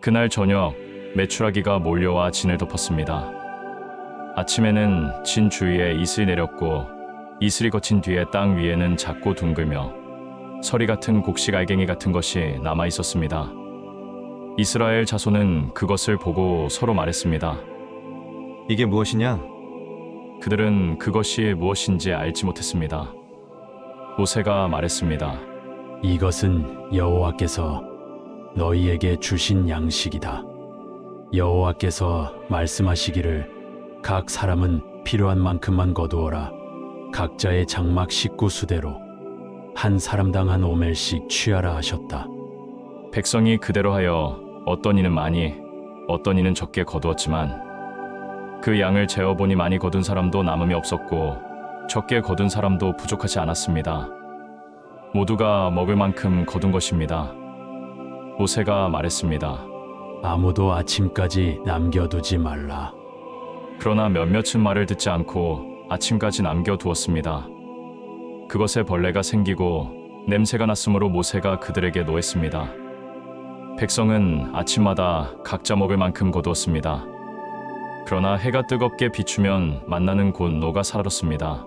그날 저녁 메추라기가 몰려와 진을 덮었습니다. 아침에는 진 주위에 이슬이 내렸고 이슬이 거친 뒤에 땅 위에는 작고 둥글며 서리 같은 곡식 알갱이 같은 것이 남아 있었습니다. 이스라엘 자손은 그것을 보고 서로 말했습니다. 이게 무엇이냐? 그들은 그것이 무엇인지 알지 못했습니다. 모세가 말했습니다. 이것은 여호와께서 너희에게 주신 양식이다. 여호와께서 말씀하시기를 각 사람은 필요한 만큼만 거두어라. 각자의 장막 식구 수대로 한 사람당 한 오멜씩 취하라 하셨다. 백성이 그대로 하여 어떤 이는 많이, 어떤 이는 적게 거두었지만 그 양을 재어보니 많이 거둔 사람도 남음이 없었고 적게 거둔 사람도 부족하지 않았습니다. 모두가 먹을 만큼 거둔 것입니다. 모세가 말했습니다. 아무도 아침까지 남겨두지 말라. 그러나 몇몇은 말을 듣지 않고 아침까지 남겨두었습니다. 그것에 벌레가 생기고 냄새가 났으므로 모세가 그들에게 노했습니다. 백성은 아침마다 각자 먹을 만큼 거두었습니다. 그러나 해가 뜨겁게 비추면 만나는 곳 노가 사라졌습니다.